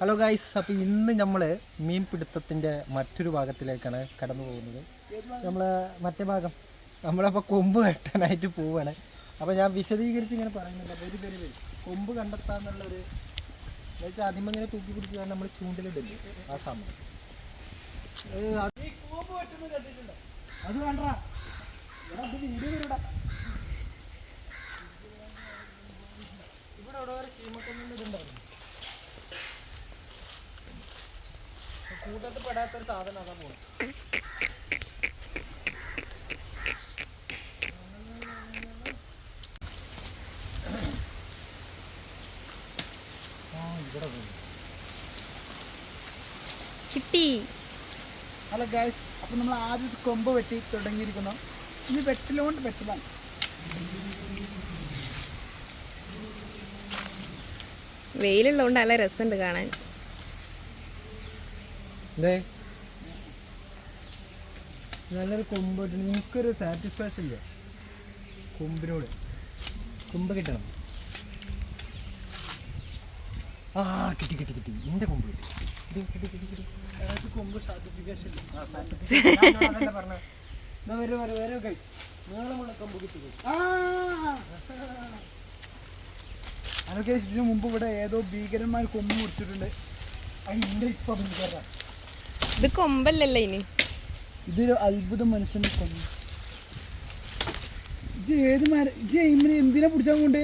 Hello guys അപ്പോൾ ഇന്ന് നമ്മൾ മീൻ പിടുത്തത്തിന്റെ മറ്റൊരു ഭാഗത്തിലേക്കാണ് കടന്നു പോകുന്നത്. നമ്മൾ മറ്റേ ഭാഗം. നമ്മളപ്പോൾ കൊമ്പ് കെട്ടാനായിട്ട് പോവുകയാണ് അപ്പോൾ ഞാൻ വിശദീകരിച്ച് ഇങ്ങനെ പറയുന്നില്ല ഒരു പേര് കൊമ്പ് കണ്ടെത്താന്നുള്ളൊരു എന്നുവെച്ചാൽ ആദ്യം ഇങ്ങനെ തൂക്കി പിടിച്ചാൽ നമ്മൾ ചൂണ്ടിലിടില്ലേ ആ സമയം. അത് അത് വേണ്ട. വീഡിയോ വരൂടാ ഇവിടെ ഇവിടെ ഒരു ചീമക്കൊന്നും ഇതുണ്ടായിരുന്നു. കൂട്ടത്തിൽ പെടാത്തൊരു സാധനം അതാ പോകുന്നത് ഇവിടെ പോയി കിട്ടി. ഹലോ ഗായ്സ് അപ്പം നമ്മൾ ആദ്യം കൊമ്പ് വെട്ടി തുടങ്ങിയിരിക്കുന്നു. ഇനി വെട്ടിലുകൊണ്ട് വെട്ടലാണ് വെയിലുള്ളതുകൊണ്ട് നല്ല രസമുണ്ട് കാണാൻ. നല്ലൊരു കൊമ്പ് കിട്ടണം എനിക്കൊരു സാറ്റിസ്ഫാക്ഷൻ ഇല്ല. കൊമ്പിനോട്. കൊമ്പ് കിട്ടണം. ആ കിട്ടി കിട്ടി കിട്ടി. എന്റെ കൊമ്പ് കിട്ടി. കൊമ്പ് സർട്ടിഫിക്കേഷൻ വരൂ, വരൂ, വരൂ. നീളമുള്ള കിട്ടി ഇതിനു മുമ്പ് ഇവിടെ ഏതോ ഭീകരന്മാർ കൊമ്പ് മുറിച്ചിട്ടുണ്ട്. അതിന്റെ ഇപ്പം ഭീകരനാ. ഇത് കൊമ്പല്ലേ ഇനി? ഇതൊരു അത്ഭുത മനുഷ്യന്റെ കൊമ്പ് ഇത് ഏത് മര ഇത് ഇമ്മനെ എന്തിനാ പിടിച്ചാൽ കൊണ്ട്?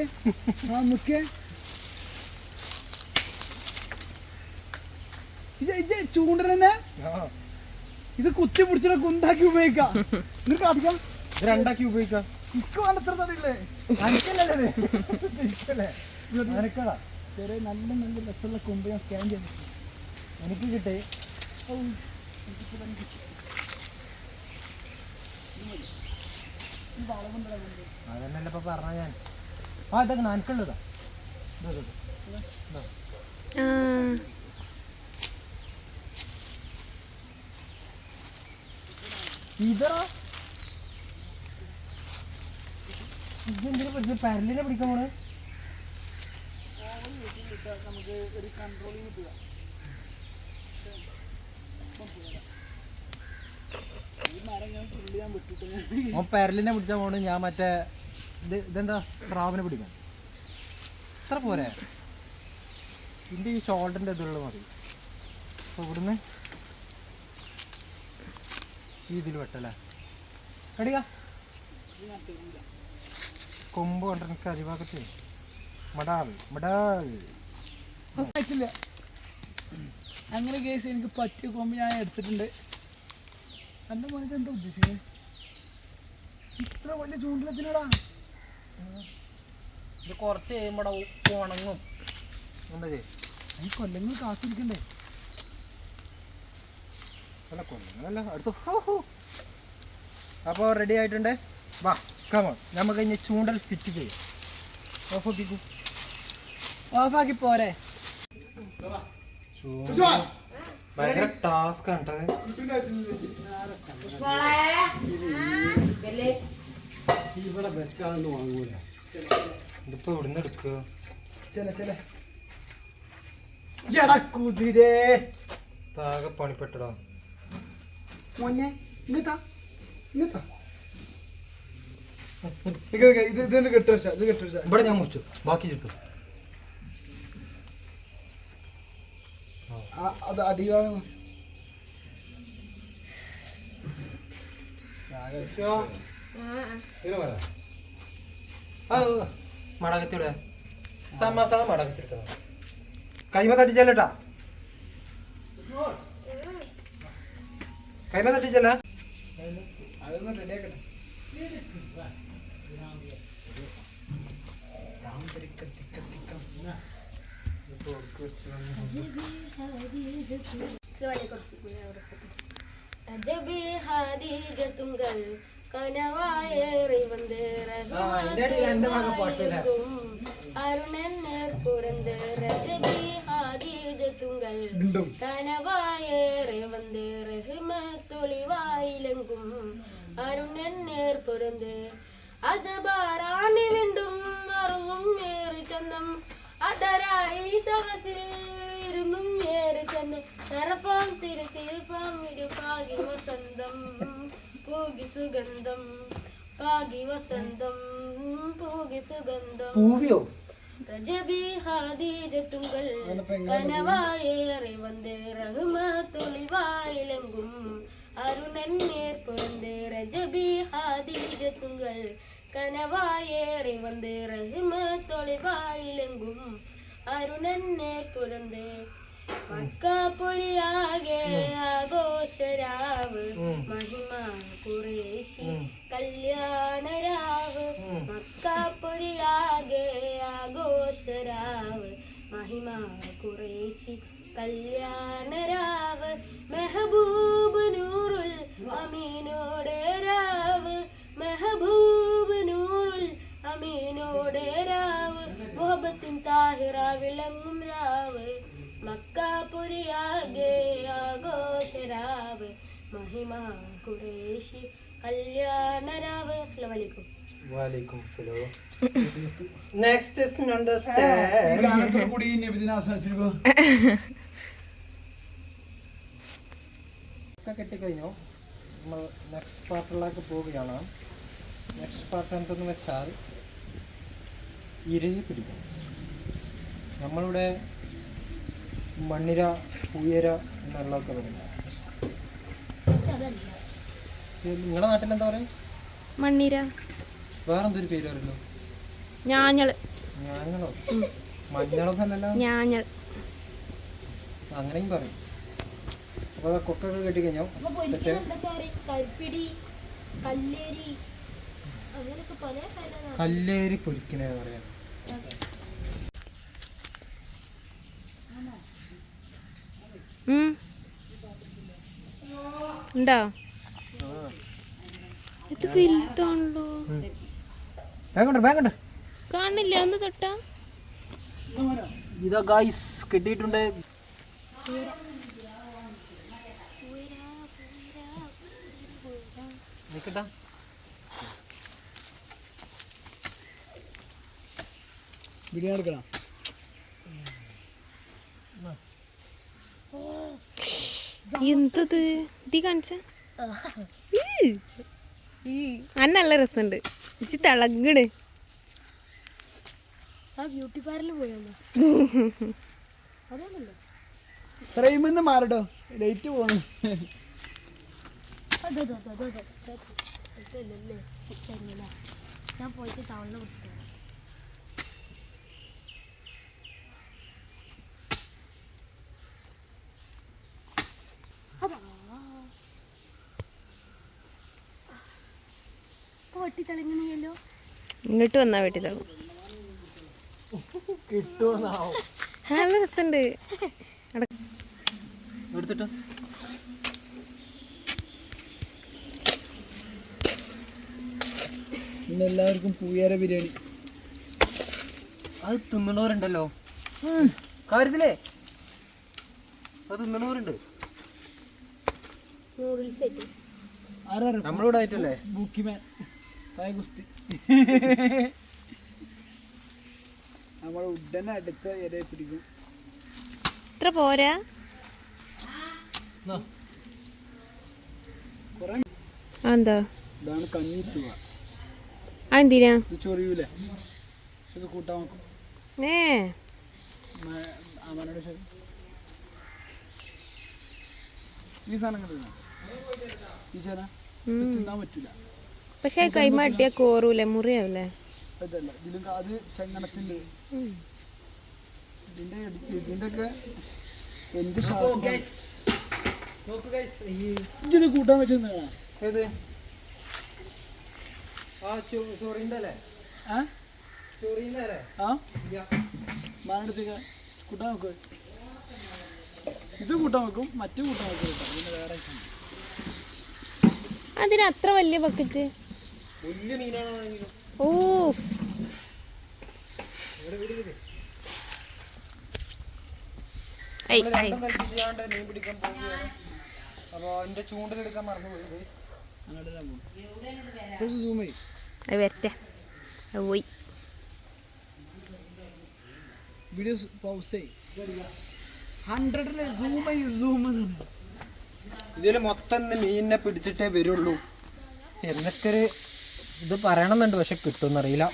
ആ മുക്കേ ഇത് ഇത് ചൂണ്ടനെ ആ, ഇത് കുത്തി പിടിച്ചിട്ട് കുന്താക്കി ഉപയോഗിക്കാം. കാട്ടിക്കാം രണ്ടാക്കി ഉപയോഗിക്കാം. ഇക്ക് വേണ്ടത്ര തടിയില്ലേ അനക്കല്ലേ ഇത്? എനിക്കല്ലേ? അനക്കടാ. ചെറിയ നല്ല നല്ല രസമുള്ള കൊമ്പ് ഞാൻ സ്കാൻ ചെയ്തിട്ടുണ്ട്. എനിക്ക് കിട്ടി. അതന്നല്ല ഇപ്പൊ പറഞ്ഞ ഞാൻ. ആ ഇതൊക്കെ നനക്കുള്ളതാ ഇതറാ ഇതെന്തിനാ പിടിച്ചത്? പരലിനെ പിടിക്കാൻ പോണേ? നമുക്ക് ഒരു കൺട്രോളിങ് കിട്ടുക പരലിനെ പിടിച്ചാൽ പോണു ഞാൻ മറ്റേ ഇത് ഇതെന്താ? സ്രാവിനെ പിടിക്കാൻ. എത്ര പോരെ? ഇതിന്റെ ഈ ഷോൾഡറിന്റെ ഇതുള്ള മതി. അപ്പോൾ ഇവിടുന്ന് ഈ ഇതിൽ വെട്ടല്ലേ? കടിക. കൊമ്പ് കൊണ്ട് എനിക്ക് അരിവാക്കത്തി മടാൽ മടാൽ. അങ്ങനെ കേസ് എനിക്ക് പറ്റിയ കൊമ്പ് ഞാൻ എടുത്തിട്ടുണ്ട്. എന്റെ മോനിക്ക് എന്താ ഉദ്ദേശിക്കുന്നത് ഇത്ര വലിയ ചൂണ്ടിലെത്തിനടാ. ഇത് കുറച്ച് കഴിയുമ്പോൾ ഉണങ്ങും. എന്താ ഈ കൊല്ലങ്ങൾ കാത്തിരിക്കണ്ടേ? അല്ല കൊല്ലങ്ങളല്ല അടുത്ത് അപ്പോൾ റെഡി ആയിട്ടുണ്ട്? വാ കമോൺ നമുക്ക് ഇനി ചൂണ്ടൽ ഫിറ്റ് ചെയ്യാം. ഓഫ് ഒട്ടിക്കൂ ഓഫാക്കി പോരെ. ഭയങ്കര ടാസ്ക് ആണ് ഇവിടെ വെച്ചാലൊന്നും വാങ്ങൂല. ഇതിപ്പോ ഇവിടുന്ന് എടുക്കുക? ചില ചില. എടാ കുതിരേ. ആകെ പണിപ്പെട്ടടാ. മോനെ ഇങ്ങത്താ ഇങ്ങത്താ ഇത് ഇത് കെട്ടുവച്ച ഇത് കെട്ടുവച്ച ഇവിടെ ഞാൻ മുറിച്ചു. ബാക്കി ചുട്ടു. അത് അടിയാണ് മടകത്തിവിടെ സമ മടകത്തിട്ട മടകത്തിട്ടോ കൈമ തട്ടിച്ചല്ലേട്ടാ? കൈമ തട്ടിച്ചല്ല? അതൊന്ന് റെഡിയാക്കട്ടെ അജബി ഹാദിജത്തുങ്കൾ കനവായേറി വന്ന് ആ, അതിന്റെ ഇടയിൽ എന്റെ മകൻ പാട്ടില്ല. അരുണന്നർ അരുണൻ നേർപുരന്ത് രജബി ഹാദിജത്തുങ്കൾ കനവായേറെ വന്ന് റഹ്മ തൊളിവായിലെങ്കും അരുണൻ നേർപുരന്ത് അസബാറാണി വീണ്ടും അറുവും ഏറി ചന്തം. അടരായിരന്നും ഏറെ തന്നെ കറപ്പാം തിരുത്തിരുപ്പാം ഇരുപാകി വസന്തം പൂകി സുഗന്ധം പാകി വസന്തം പൂകി സുഗന്ധം. പൂവിയോ? രജബീഹാദീരത്തുകൾ കനവായേറെ വന്ന് റഹ്മത്തൊളിവായിലെങ്കും അരുണൻ നേർക്കുറന്ത് രജബീഹാദീരത്തുകൾ കനവായേറി വന്ന് റഹിമ തൊളിവായിലെങ്കും അരുണന്നെ തുറന്ന് മക്കാപ്പൊലിയാകെ ആഘോഷരാവ് മഹിമ കുറേശി കല്യാണരാവ് മക്കാപ്പൊലിയാകെ ആഘോഷരാവ് മഹിമ കുറേശി കല്യാണരാവ് മെഹബൂബ് നൂറുൽ അമീനോടെ രാവ് മെഹബൂബ് അമീനോടെ രാവ്. മുഹബത്തിൻ താഹിറ വിളങ്ങും രാവ് മക്കാപുരിയാകെ ആഘോഷരാവ്. മഹിമ കുറേശി കല്യാണരാവ് അസ്സലാമലൈക്കും വാലേക്കും സലാം നെക്സ്റ്റ് ഇസ് അണ്ടർസ്റ്റാൻഡ് ഗാനത്തോടു കൂടി ഈ നബിദിനം അവസാനിച്ചിരിക്കുന്നു ഒക്കെ കെട്ടിക്കഴിഞ്ഞു? നമ്മൾ നെക്സ്റ്റ് പാർട്ടിലേക്ക് പോവുകയാണ്. നെക്സ്റ്റ് പാർട്ട് എന്തെന്ന് വെച്ചാൽ ഇരയെ പിടിക്കും. നമ്മളിവിടെ മണ്ണിര ഉയര എന്നുള്ളതൊക്കെ പറയുന്നത് അതല്ല. നിങ്ങളുടെ നാട്ടിൽ എന്താ പറയുക? മണ്ണിര. വേറെന്തൊരു പേര് പറയുന്നു? ഞാഞ്ഞൾ? ഞാഞ്ഞളോ മഞ്ഞളോ തന്നെയല്ല ഞാഞ്ഞൾ. അങ്ങനെയും പറയും. അപ്പോൾ കൊക്കൊക്കെ സെറ്റ് പല സ്ഥലം കല്ലേരി പൊരിക്കണേ പറയാം. ഉണ്ടോ? ഇത് വലുതാണല്ലോ. കാണില്ല ഒന്ന് തൊട്ടാ. ഇതാ ഗായ്സ് കിട്ടിയിട്ടുണ്ട്. നിക്കട്ടാ. ബിരിയാണി എടുക്കണം എന്തത്? ഇതി കാണിച്ച. അന്ന നല്ല രസമുണ്ട് ഇച്ചി തിളങ്ങണ് ആ ബ്യൂട്ടി പാർലറിൽ നിന്ന് മാറട്ടോ. ലൈറ്റ് പോണു. ഞാൻ പോയിട്ട് ടൗണിൽ കുറിച്ചിട്ട് ഇങ്ങോട്ട് വന്നാ വെട്ടി കിട്ടുമെന്നാവും നല്ല രസമുണ്ട് എടുത്തിട്ട്. ഇന്ന് എല്ലാവർക്കും പൂയാര ബിരിയാണി. അത് തിന്നണവരുണ്ടല്ലോ. കാര്യത്തിലേ? അത് തിന്നണവരുണ്ട്. നമ്മളിവിടെ ആയിട്ടല്ലേ ബുക്കിമാൻ. പായ കുസ്തി നമ്മൾ ഉടനെ അടുത്ത ഇരയെ പിടിക്കും. ഇത്ര പോരാ? എന്താ ഇതാണ് കഞ്ഞിട്ടുക എന്തിനാ ഇത് ചൊറിയൂലേ? ഇത് കൂട്ടാൻ നോക്കും ഏ. അമ്മനോട് ശരി ഈ സാധനം ഈ ചേന തിന്നാൻ പറ്റൂല. പക്ഷെ കൈമ അട്ടിയാ കോറൂലേ മുറിയാവൂലേ? അതല്ല ഇതിലും ക- അത് ചെങ്ങണത്തിന്റെ ഇതിന്റെ ഇതിന്റെ ഒക്കെ എന്ത് ഇതിന് കൂട്ടാൻ പറ്റുന്ന ഏത്? ആ ചൊറിന്റെ അല്ലേ? ആ? ചൊറിന്റെ അല്ലേ? ആ? മാനടുത്തേക്ക് കൂട്ടാൻ വെക്കുക ഇത് കൂട്ടാൻ വെക്കും മറ്റു കൂട്ടാൻ വെക്കും. പിന്നെ വേറെ ഉണ്ട്. അതിന് അത്ര വലിയ ബക്കറ്റ് ഓ സൂം ചെയ്യും. അത് വരട്ടെ. അത് പോയി. വീഡിയോസ് പൗസ് ചെയ്യും. ഹൺഡ്രഡിൽ സൂം ചെയ്യും സൂം ഇതിൽ മൊത്തം മീനിനെ പിടിച്ചിട്ടേ വരുള്ളൂ. എന്നൊക്കെ ഇത് പറയണമെന്നുണ്ട് പക്ഷെ കിട്ടുമെന്നറിയില്ല.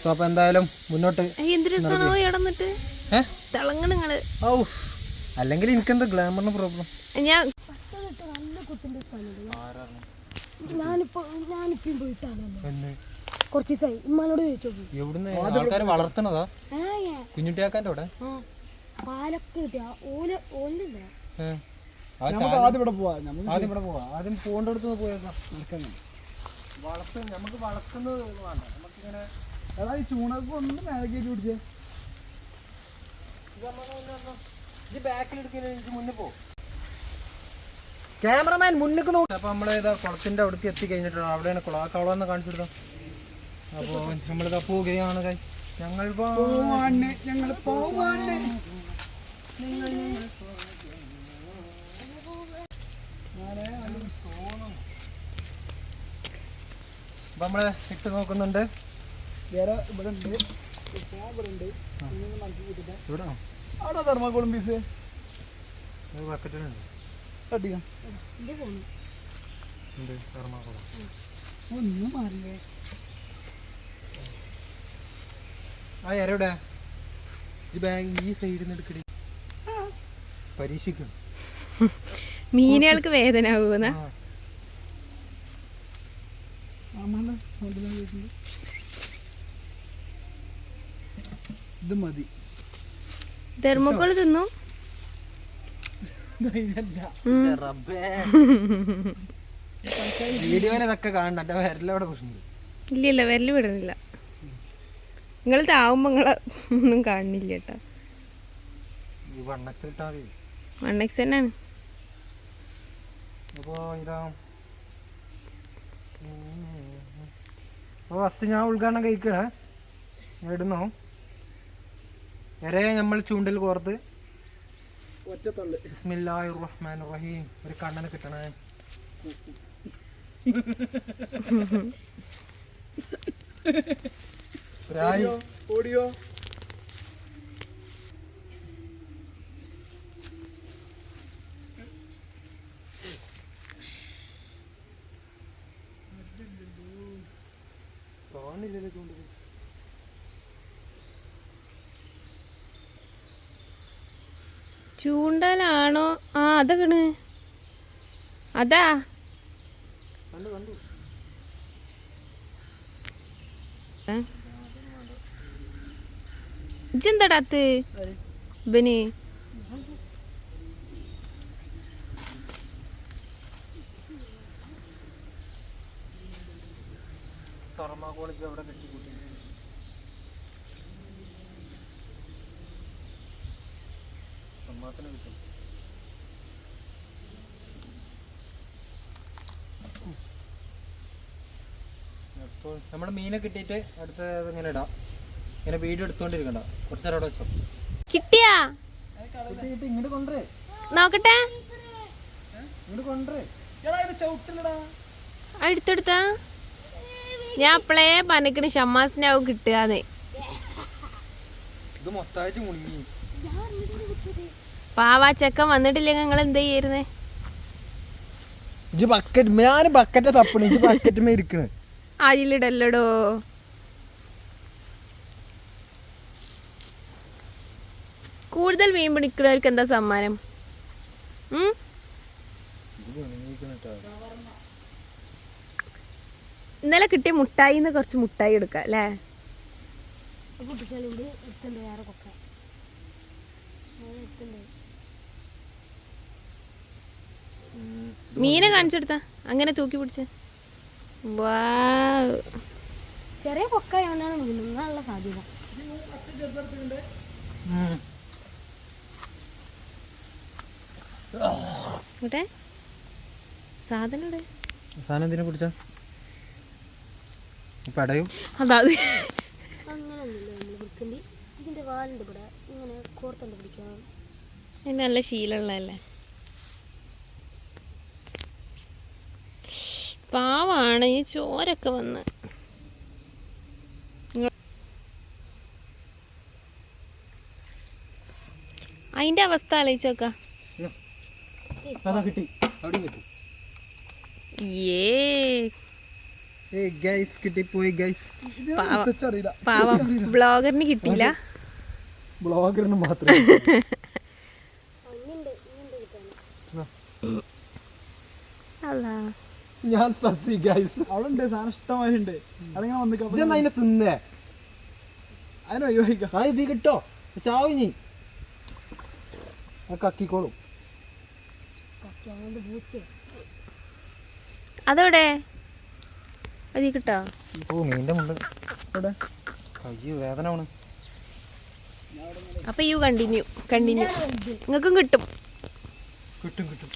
സോ അപ്പോൾ എന്തായാലും മുന്നോട്ട് ഔ അല്ലെങ്കിൽ എനിക്കെന്താ ഗ്ലാമറിന് പ്രോബ്ലം? ഞാൻ കുറച്ച് ദിവസമായി ഉമ്മാനോട് ചോദിച്ചു നോക്കി. എവിടുന്ന്? ആൾക്കാർ വളർത്തണതാ ഏ. കുഞ്ഞുട്ടിയാക്കാന്റെ അവിടെ? പാലൊക്കെ കിട്ടിയ. ഓല ആദ്യം ഇവിടെ പോവാ. ആദ്യം ഇവിടെ പോവാ. ആദ്യം പോകേണ്ട അടുത്ത് പോയേക്കാം. നടക്കാൻ വളർത്ത് നമുക്ക് വളർത്തുന്നത് വേണ്ട. നമുക്കിങ്ങനെ എടാ ഈ ചൂണൊക്കെ ഒന്ന് മേലെ കയറ്റി പിടിച്ചേ. ഇത് ബാക്കിൽ ഇത് മുന്നിൽ പോ. ക്യാമറമാൻ മുന്നിക്ക് നോക്കും അപ്പൊ നമ്മൾ ഇതാ കുളത്തിന്റെ അവിടേക്ക് എത്തി കഴിഞ്ഞിട്ടുണ്ട് അവിടെയാണ് കുളം ആ കുളം ഒന്ന് കാണിച്ചിട്ടോ അപ്പോ നമ്മളിതാ പോവുകയാണ് കൈ ഞങ്ങൾ പോവാണ്. ഞങ്ങൾ പോവാണ്. അപ്പൊ നമ്മൾ ഇട്ട് നോക്കുന്നുണ്ട്. വേറെ ഇവിടെ ഉണ്ട്. ഫോൺ ഇവിടെ ഉണ്ട്. ഇതൊന്ന് മനസ്സിൽ കൂട്ടിട്ടെ ഇവിടെ? അവിടെ തെർമാക്കോളും പീസ് ഒന്ന് മാറിയേ ആ എവിടെ ഈ ബാഗ് ഈ സൈഡിൽ നിന്ന് എടുക്കടി പരീക്ഷിക്കും. മീനുകൾക്ക് വേദന ആകുന്ന ഇത് മതി. തെർമോക്കോൾ തിന്നു? വീഡിയോനെ ഇതൊക്കെ കാണണ്ട. എന്റെ വിരലവിടെ പ്രശ്നം ഇല്ല ഇല്ല വിരൽ വിടണില്ല നിങ്ങൾ താവുമ്പോ നിങ്ങളെ ഒന്നും കാണുന്നില്ല കേട്ടോ. വൺ എക്സ് തന്നെയാണ്. അപ്പോ ഇതാ അപ്പോൾ ഫസ്റ്റ് ഞാൻ ഉദ്ഘാടനം കഴിക്കണേ ഇടുന്നു. ഇരയെ നമ്മൾ ചൂണ്ടൽ കോർത്ത്. ഒറ്റ തള്ളു ബിസ്മില്ലാഹി റഹ്മാൻ റഹീം ഒരു കണ്ണന് കിട്ടണേ. ഓടിയോ തോന്നില്ലല്ലോ ചൂണ്ടിൽ ചൂണ്ടലാണോ? ആ അതാണ് അതാ. ഇജെന്താടാത്ത് ബനി തെർമാക്കോളിക്ക് എവിടെ കെട്ടിക്കൂട്ടി സമ്മാസന കിട്ടും. അപ്പോൾ നമ്മുടെ മീനെ കിട്ടിയിട്ട് അടുത്ത ഇങ്ങനെ ഇടാം. ഇങ്ങനെ വീഡിയോ എടുത്തോണ്ടിരിക്കണ്ട. കുറച്ച് നേരം അവിടെ വെച്ചോ. കിട്ടിയാ? കിട്ടി ഇങ്ങോട്ട് കൊണ്ടുവരേ. നോക്കട്ടെ. ഇങ്ങോട്ട് കൊണ്ടുവരേ. എടുത്തെടുത്താ. ഞാൻ അപ്പളേ പനക്കണ് ഷമ്മാസിനാവും കിട്ടുകയെന്ന് ഇത് മൊത്തമായിട്ട് മുങ്ങി പാവാ ചെക്കൻ വന്നിട്ടില്ലെങ്കിൽ നിങ്ങൾ എന്താ ചെയ്യുന്നേ ഇജ് ബക്കറ്റ് ഞാൻ ബക്കറ്റ് തപ്പണ. ഇജ് ബക്കറ്റ് മേ ഇരിക്കണ്. അതിലിടല്ലടോ? കൂടുതൽ മീൻ പിടിക്കുന്നവർക്ക് എന്താ സമ്മാനം? ഇന്നലെ കിട്ടിയ മുട്ടായിന്ന് കുറച്ച് മുട്ടായി എടുക്കാം അല്ലേ പൊട്ടിച്ചാൽ ഇവിടെ എത്തണ്ട് വേറെ കൊക്ക വേറെ എത്തണ്ട് മീനെ കാണിച്ചെടുത്താ. അങ്ങനെ തൂക്കി പിടിച്ച്. ചെറിയ കൊക്കയാണ് മീനുള്ള സാധ്യത. ഇവിടെ സാധനം ഇവിടെ സാധനം എന്തിനെ കുടിച്ച? പടയും. അതാ. ഇതിന്റെ വാലുണ്ട് ഇവിടെ ഇങ്ങനെ കോർത്തണ്ട് നല്ല ശീലമുള്ളതല്ലേ? പാവാണ് ഈ ചോരൊക്കെ വന്ന്. അതിന്റെ അവസ്ഥ ആലോചിച്ചോക്ക ബ്ലോഗറിന് കിട്ടിയില്ല. ബ്ലോഗറിന് മാത്രമേ അല്ല ഞാൻ സസി ഗൈസ് അവിടെ ഉണ്ട് സാധനം ഇഷ്ടമായിട്ടുണ്ട്. അതിങ്ങനെ വന്നിക്കാം ഇതെന്നാ അതിനെ തിന്നേ? അതിനെ ഒഴിവാക്കാം ആ ഇത് കിട്ടോ? ചാവ് നീ ആ കക്കിക്കോളും. അതോടെ അത് കിട്ടോ? ഓ മീന്റെ മുണ്ട്. അവിടെ അയ്യോ വേദന ആണ്. അപ്പൊ യു കണ്ടിന്യൂ കണ്ടിന്യൂ നിങ്ങൾക്കും കിട്ടും. കിട്ടും കിട്ടും.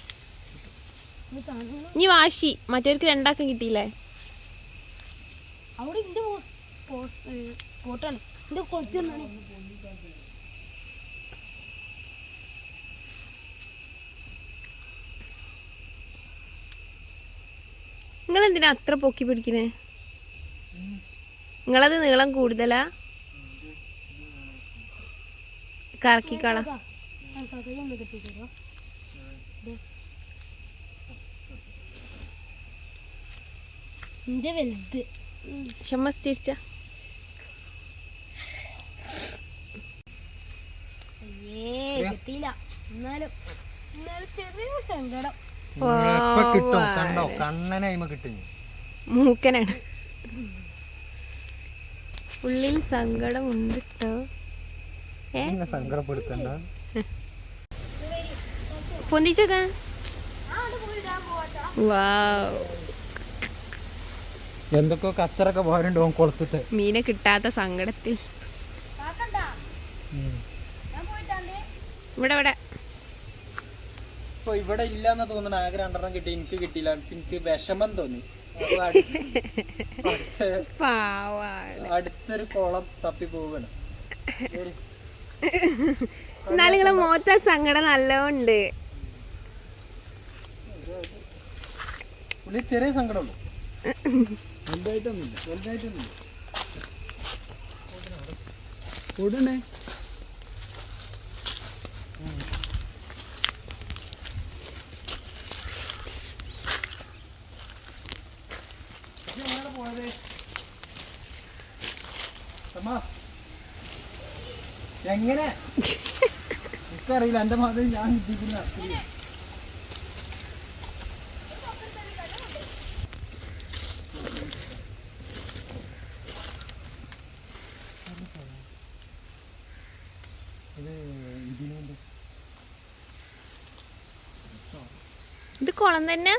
ഇനി വാശി മറ്റവർക്ക് രണ്ടാക്കം കിട്ടിയില്ലേ? അവിടെ എന്റെ പോട്ടാണ്. എന്റെ കൊളുത്തിന്നാണ് നിങ്ങൾ എന്തിനാ അത്ര പൊക്കി പിടിക്കണേ? നിങ്ങളത് നീളം കൂടുതലാ? കറക്കിക്കള. എന്റെ വലുത്. ഷമ്മസ് തിരിച്ച എന്നാലും എന്നാലും ചെറിയ സങ്കടം. ഇപ്പൊ കിട്ടും? കണ്ടോ? കിട്ടും. മൂക്കനാണ്. ഉള്ളിൽ സങ്കടമുണ്ട് കേട്ടോ ഏ? എന്നെ സങ്കടപ്പെടുത്തണ്ട. പൊന്തിച്ചോക്ക. വാവ് എന്തൊക്കെയോ കച്ചറൊക്കെ പോകാനുണ്ട് ഓൻ കൊളുത്തിട്ട്. മീനെ കിട്ടാത്ത സങ്കടത്തിൽ. ഇവിടെ ഇവിടെ. ഇപ്പൊ ഇവിടെ ഇല്ലാന്ന് തോന്നുന്നു. ആകെ രണ്ടെണ്ണം കിട്ടി. എനിക്ക് കിട്ടിയില്ല. എനിക്ക് വിഷമം തോന്നി. അടുത്തൊരു കുളം തപ്പി പോവാണ്. എന്നാലും നിങ്ങളെ മോത്ത സങ്കടം നല്ലോണ്ട്. ചെറിയ സങ്കടമുള്ളൂ വലുതായിട്ടൊന്നുമില്ല വലുതായിട്ടൊന്നുമില്ല. അമ്മ, എങ്ങനെ? എനിക്കറിയില്ല എന്റെ മാത്രം ഞാൻ കിട്ടിയിട്ടില്ല ഇത് ഇതിനുണ്ട് ഇത് കുളം തന്നെ?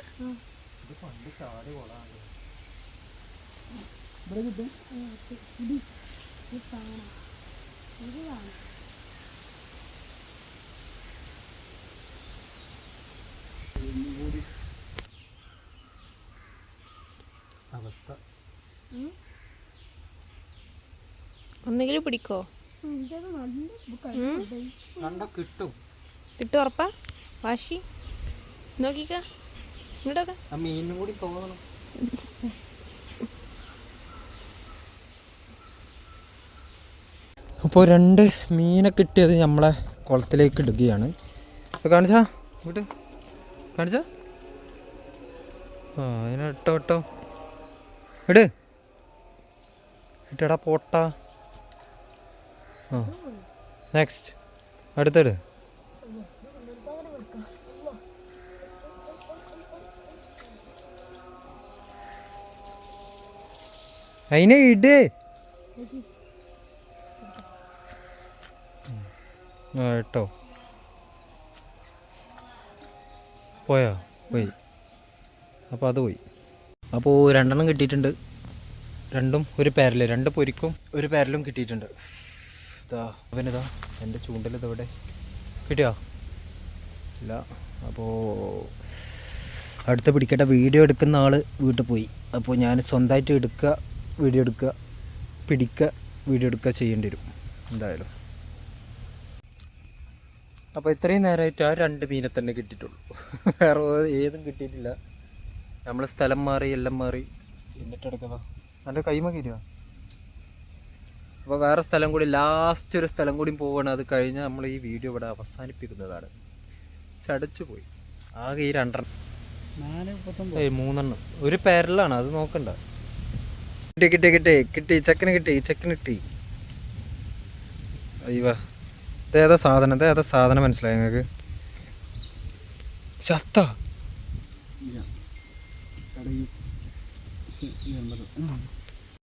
ഒന്നെങ്കിലും ചാടി കൊളാണ് ഇവിടെ കിട്ടും അവസ്ഥ ഒന്നുകിൽ പിടിക്കോ കിട്ടും. കിട്ടും ഉറപ്പാ? വാശി. നോക്കിക്ക. ഇങ്ങോട്ടൊക്കെ. മീനും കൂടി തോന്നണം അപ്പോൾ രണ്ട് മീനെ കിട്ടിയത് നമ്മളെ കുളത്തിലേക്ക് ഇടുകയാണ്. കാണിച്ചാ ഇങ്ങോട്ട്. കാണിച്ചാ. ആ അതിനെ ഇട്ടോ ഇട്ടോ. ഇട്. ഇട്ടടാ പോട്ടാ. ആ നെക്സ്റ്റ് അടുത്തിട്. അതിനെ ഇട്. കേട്ടോ. പോയോ? പോയി. അപ്പോൾ അത് പോയി. അപ്പോൾ രണ്ടെണ്ണം കിട്ടിയിട്ടുണ്ട്. രണ്ടും ഒരു പേരൽ. രണ്ട് പൊരിക്കും ഒരു പേരലും കിട്ടിയിട്ടുണ്ട്. ഇതാ അവനിതാ എന്റെ ചൂണ്ടൽ ഇതവിടെ കിട്ടിയോ? ഇല്ല. അപ്പോൾ അടുത്ത പിടിക്കട്ടെ വീഡിയോ എടുക്കുന്ന ആൾ വീട്ടിൽ പോയി. അപ്പോൾ ഞാൻ സ്വന്തമായിട്ട് എടുക്കുക വീഡിയോ എടുക്കുക പിടിക്കുക വീഡിയോ എടുക്കുക ചെയ്യേണ്ടി വരും എന്തായാലും. അപ്പോൾ ഇത്രയും നേരമായിട്ട് ആ രണ്ട് മീനെ തന്നെ കിട്ടിയിട്ടുള്ളൂ. വേറെ ഏതും കിട്ടിയിട്ടില്ല. നമ്മൾ സ്ഥലം മാറി എല്ലാം മാറി. എന്നിട്ട് നല്ല കൈമ കീരുക അപ്പോൾ വേറെ സ്ഥലം കൂടി ലാസ്റ്റ് ഒരു സ്ഥലം കൂടി പോവുകയാണ് അത് കഴിഞ്ഞാൽ നമ്മൾ ഈ വീഡിയോ ഇവിടെ അവസാനിപ്പിക്കുന്നതാണ്. ചടച്ചു പോയി. ആകെ ഈ രണ്ടെണ്ണം. മൂന്നെണ്ണം. ഒരു പേരലാണ് അത് നോക്കണ്ട. കിട്ടി കിട്ടി കിട്ടി കിട്ടി ചെക്കന് കിട്ടി ചെക്കന് കിട്ടി. അയ്യോ ഇതേതാ സാധനം ഏതാ സാധനം മനസ്സിലായി നിങ്ങൾക്ക്? ശത്ത